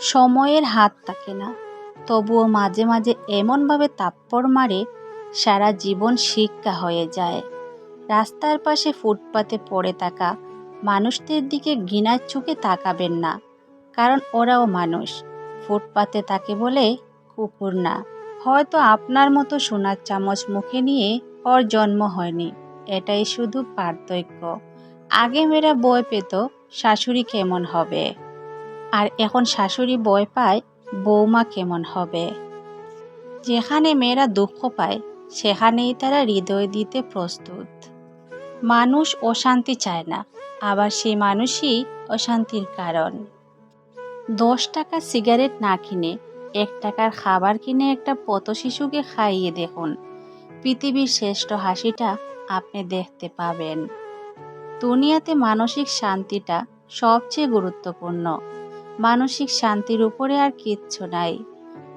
সময়ের হাত থাকে না। তবুও মাঝে মাঝে এমনভাবে তাপ্পড় মারে, সারা জীবন শিক্ষা হয়ে যায়। রাস্তার পাশে ফুটপাতে পড়ে থাকা মানুষদের দিকে ঘৃণার চোখে তাকাবেন না, কারণ ওরাও মানুষ। ফুটপাতে থাকে বলে কুকুর না। হয়তো আপনার মতো সোনার চামচ মুখে নিয়ে ওর জন্ম হয়নি, এটাই শুধু পার্থক্য। আগে মেয়েরা বই পেত, শাশুড়ি কেমন হবে? আর এখন শাশুড়ি বয় পায় বৌমা কেমন হবে? যেখানে মেয়েরা দুঃখ পায়, সেখানেই তারা হৃদয় দিতে প্রস্তুত। মানুষ অশান্তি চায় না, আবার সেই মানুষই অশান্তির কারণ। দশ টাকা সিগারেট না কিনে, এক টাকার খাবার কিনে একটা পত শিশুকে খাইয়ে দেখুন। পৃথিবীর শ্রেষ্ঠ হাসিটা আপনি দেখতে পাবেন। দুনিয়াতে মানসিক শান্তিটা সবচেয়ে গুরুত্বপূর্ণ। মানসিক শান্তির উপরে আর কিচ্ছু নাই।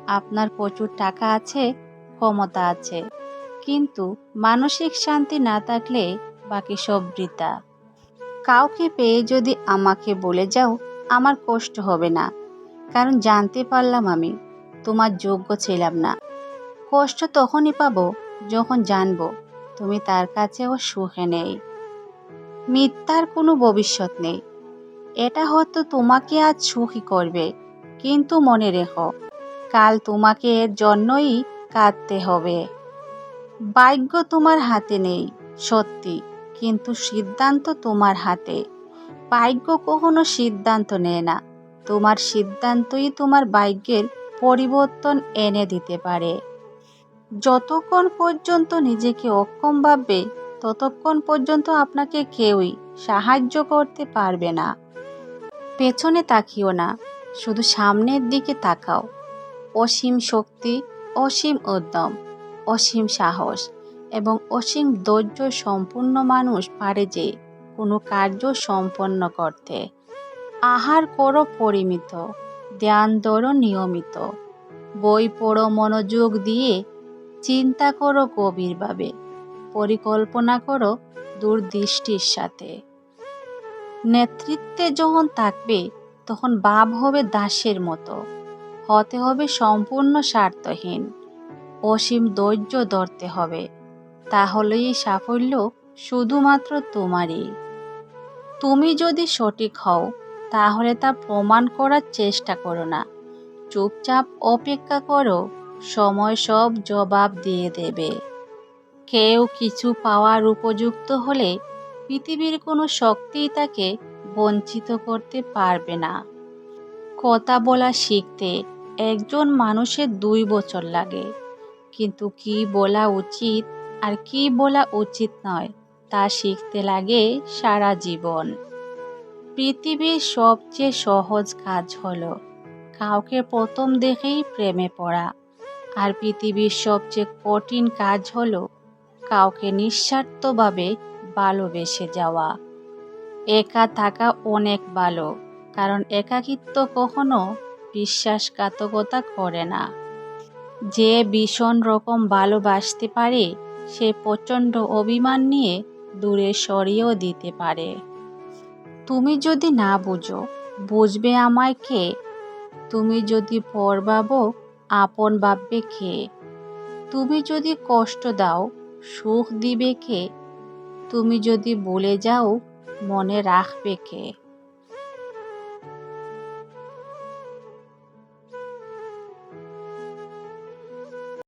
আপনার প্রচুর টাকা আছে, ক্ষমতা আছে। কিন্তু মানসিক শান্তি না থাকলে বাকি সব বৃথা। কাউকে পেয়ে যদি আমাকে বলে যাও, আমার কষ্ট হবে না। কারণ জানতে পারলাম আমি, তোমার যোগ্য ছিলাম না। কষ্ট তখনই পাবো যখন জানব তুমি তার কাছেও সুখে নেই। মিথ্যার কোনো ভবিষ্যৎ নেই। এটা হয়তো তোমাকে আজ সুখী করবে, কিন্তু মনে রেখো, কাল তোমাকে এর জন্যই কাঁদতে হবে। ভাগ্য তোমার হাতে নেই, সত্যি, কিন্তু সিদ্ধান্ত তোমার হাতে। ভাগ্য কখনো সিদ্ধান্ত নেয় না, তোমার সিদ্ধান্তই তোমার ভাগ্যের পরিবর্তন এনে দিতে পারে। যতক্ষণ পর্যন্ত নিজেকে অক্ষম ভাববে, ততক্ষণ পর্যন্ত আপনাকে কেউই সাহায্য করতে পারবে না। পেছনে তাকিও না, শুধু সামনের দিকে তাকাও। অসীম শক্তি, অসীম উদ্যম, অসীম সাহস এবং অসীম ধৈর্য সম্পূর্ণ মানুষ পারে যে কোনো কার্য সম্পন্ন করতে। আহার করো পরিমিত, ধ্যান ধরো নিয়মিত। বই পড়ো মনোযোগ দিয়ে, চিন্তা করো গভীরভাবে, পরিকল্পনা করো দূরদৃষ্টির সাথে। নেতৃত্বে যখন থাকবে, তখন ভাব হবে দাসের মতো, হতে হবে সম্পূর্ণ স্বার্থহীন। অসীম ধৈর্য ধরতে হবে, তাহলেই সাফল্য শুধুমাত্র তোমারই। তুমি যদি সঠিক হও, তাহলে তা প্রমাণ করার চেষ্টা করো না। চুপচাপ অপেক্ষা করো, সময় সব জবাব দিয়ে দেবে। কেউ কিছু পাওয়ার উপযুক্ত হলে পৃথিবীর কোনো শক্তিই তাকে বঞ্চিত করতে পারবে না। কথা বলা শিখতে একজন মানুষের দুই বছর লাগে। কিন্তু কি বলা উচিত আর কি বলা উচিত নয়, তা শিখতে লাগে সারা জীবন। পৃথিবীর সবচেয়ে সহজ কাজ হলো কাউকে প্রথম দেখেই প্রেমে পড়া। আর পৃথিবীর সবচেয়ে কঠিন কাজ হলো কাউকে নিঃস্বার্থভাবে ভালোবেসে যাওয়া। একা থাকা অনেক ভালো, কারণ একাকিত্ব কখনো বিশ্বাসঘাতকতা করে না। যে ভীষণ রকম ভালোবাসতে পারে, সে প্রচণ্ড অভিমান নিয়ে দূরে সরিয়েও দিতে পারে। তুমি যদি না বুঝো, বুঝবে আমায় কে? তুমি যদি পর ভাবো আপন ভাববে কে? তুমি যদি কষ্ট দাও, সুখ দিবে কে? তুমি যদি বলে যাও মনে রাখবে কে?